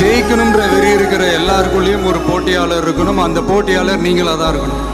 ஜெயிக்கணுன்ற வெறி இருக்கிற எல்லாருக்குள்ளேயும் ஒரு போட்டியாளர் இருக்கணும். அந்த போட்டியாளர் நீங்களா தான் இருக்கணும்.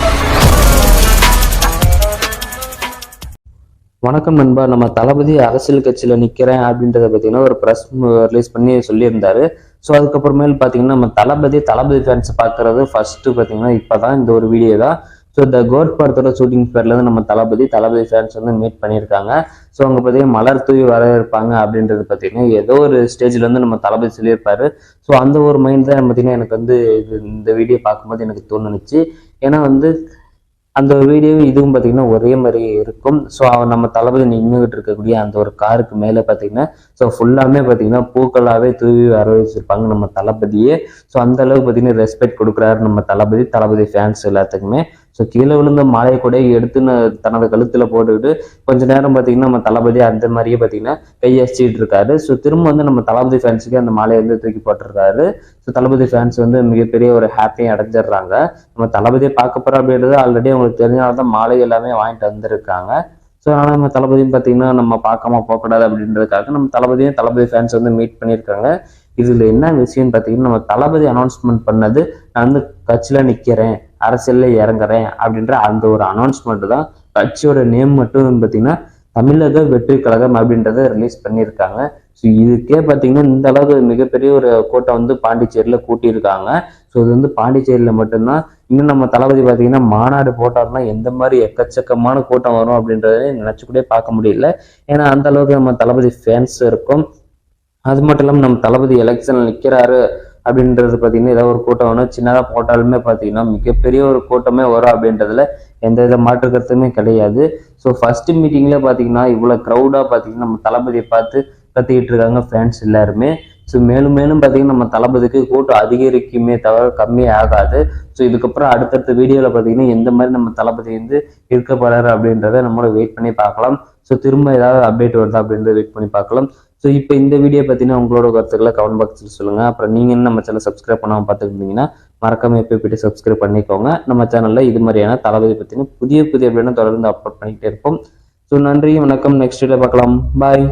வணக்கம் நண்பா. நம்ம தளபதி அரசியல் கட்சியில நிக்கிறேன் அப்படின்றத பார்த்தீங்கன்னா ஒரு ப்ரெஸ் ரிலீஸ் பண்ணி சொல்லியிருந்தாரு. ஸோ அதுக்கப்புறமேல் பார்த்தீங்கன்னா நம்ம தளபதி தளபதி ஃபேன்ஸ் பார்க்கறது ஃபர்ஸ்ட் பார்த்தீங்கன்னா இப்போதான் இந்த ஒரு வீடியோ தான். ஸோ இந்த கோட் படத்தோட ஷூட்டிங் ஸ்பாட்லேருந்து நம்ம தளபதி தளபதி ஃபேன்ஸ் வந்து மீட் பண்ணியிருக்காங்க. ஸோ அங்கே பார்த்தீங்கன்னா மலர் தூவி வரவேற்பாங்க அப்படின்றது பார்த்தீங்கன்னா ஏதோ ஒரு ஸ்டேஜ்லேருந்து வந்து நம்ம தளபதி சொல்லியிருப்பாரு. ஸோ அந்த ஒரு மைண்ட் தான் பார்த்தீங்கன்னா எனக்கு வந்து இது இந்த வீடியோ பார்க்கும்போது எனக்கு தோணுச்சு. ஏன்னா வந்து அந்த வீடியோ இதுவும் பார்த்தீங்கன்னா ஒரே மாதிரி இருக்கும். ஸோ அவன் நம்ம தளபதி நின்றுகிட்டு இருக்கக்கூடிய அந்த ஒரு காருக்கு மேலே பார்த்தீங்கன்னா ஸோ ஃபுல்லாமே பார்த்தீங்கன்னா பூக்களாகவே தூவி வர வச்சிருப்பாங்க நம்ம தளபதியே. ஸோ அந்த அளவுக்கு பார்த்தீங்கன்னா ரெஸ்பெக்ட் கொடுக்குறாரு நம்ம தளபதி தளபதி ஃபேன்ஸ் எல்லாத்துக்குமே. ஸோ கீழே விழுந்த மாலையை கூட எடுத்து தனது கழுத்துல போட்டுக்கிட்டு கொஞ்ச நேரம் பார்த்தீங்கன்னா நம்ம தளபதி அந்த மாதிரியே பார்த்தீங்கன்னா கையசிச்சிட்டு இருக்காரு. ஸோ திரும்ப வந்து நம்ம தளபதி ஃபேன்ஸுக்கு அந்த மாலையை வந்து தூக்கி போட்டிருக்காரு ஸோ தளபதி ஃபேன்ஸ் வந்து மிகப்பெரிய ஒரு ஹாப்பியை அடைஞ்சிடுறாங்க. நம்ம தளபதியை பார்க்க போறோம் அப்படின்றது ஆல்ரெடி அவங்களுக்கு தெரிஞ்சால்தான் மாலை எல்லாமே வாங்கிட்டு வந்திருக்காங்க. ஸோ அதனால் நம்ம தளபதியும் பார்த்தீங்கன்னா நம்ம பார்க்காம போகக்கூடாது அப்படின்றதுக்காக நம்ம தளபதியும் தளபதி ஃபேன்ஸ் வந்து மீட் பண்ணியிருக்காங்க. இதில் என்ன விஷயம்னு பார்த்தீங்கன்னா நம்ம தளபதி அனௌன்ஸ்மெண்ட் பண்ணது நான் வந்து கட்சியில் நிற்கிறேன் அரசியலில் இறங்குறேன் அப்படின்ற அந்த ஒரு அனௌன்ஸ்மெண்ட் தான் கட்சியோட நேம் மட்டும் பார்த்தீங்கன்னா தமிழக வெற்றி கழகம் அப்படின்றத ரிலீஸ் பண்ணியிருக்காங்க. ஸோ இதுக்கே பார்த்தீங்கன்னா இந்த அளவுக்கு மிகப்பெரிய ஒரு கூட்டம் வந்து பாண்டிச்சேரியில் கூட்டியிருக்காங்க. ஸோ இது வந்து பாண்டிச்சேரியில் மட்டும்தான் இன்னும் நம்ம தளபதி பார்த்தீங்கன்னா மாநாடு போட்டாருன்னா எந்த மாதிரி எக்கச்சக்கமான கூட்டம் வரும் அப்படின்றத நினச்சி கூட பார்க்க முடியல. ஏன்னா அந்த அளவுக்கு நம்ம தளபதி ஃபேன்ஸ் இருக்கும். அது மட்டும் இல்லாமல் நம்ம தளபதி எலெக்ஷனில் நிற்கிறாரு அப்படின்றது பார்த்தீங்கன்னா ஏதாவது ஒரு கூட்டம் வரும். சின்னதாக போட்டாலுமே பார்த்தீங்கன்னா மிகப்பெரிய ஒரு கூட்டமே வரும் அப்படின்றதுல எந்த வித மாற்று கருத்துமே கிடையாது. ஸோ ஃபர்ஸ்ட் மீட்டிங்கில் பார்த்தீங்கன்னா இவ்வளோ க்ரௌடாக பார்த்தீங்கன்னா நம்ம தளபதியை பார்த்து கத்திக்கிட்டு இருக்காங்க ஃபேன்ஸ் எல்லாருமே. ஸோ மேலும் மேலும் பார்த்தீங்கன்னா நம்ம தளபதிக்கு கூட்டம் அதிகரிக்குமே தவிர கம்மி ஆகாது. ஸோ இதுக்கப்புறம் அடுத்தடுத்த வீடியோவில் பார்த்தீங்கன்னா எந்த மாதிரி நம்ம தளபதி வந்து இருக்க போறாரு அப்படின்றத நம்மளோட வெயிட் பண்ணி பார்க்கலாம். ஸோ திரும்ப ஏதாவது அப்டேட் வருதா அப்படின்றத வெயிட் பண்ணி பார்க்கலாம். ஸோ இப்போ இந்த வீடியோ பார்த்தீங்கன்னா உங்களோட கருத்துக்களை கமெண்ட் பாக்ஸில் சொல்லுங்கள் அப்புறம் நீங்கள் என்ன நம்ம சேனல் சப்ஸ்கிரைப் பண்ணாமல் பார்த்துருந்தீங்கன்னா மறக்காம எப்போ போயிட்டு சப்ஸ்கிரைப் பண்ணிக்கோங்க. நம்ம சேனலில் இது மாதிரியான தளபதி பற்றின புதிய புதிய அப்படின்னு தொடர்ந்து அப்லோட் பண்ணிக்கிட்டே இருப்போம். ஸோ நன்றி வணக்கம். நெக்ஸ்ட் வீடியோ பார்க்கலாம். பாய்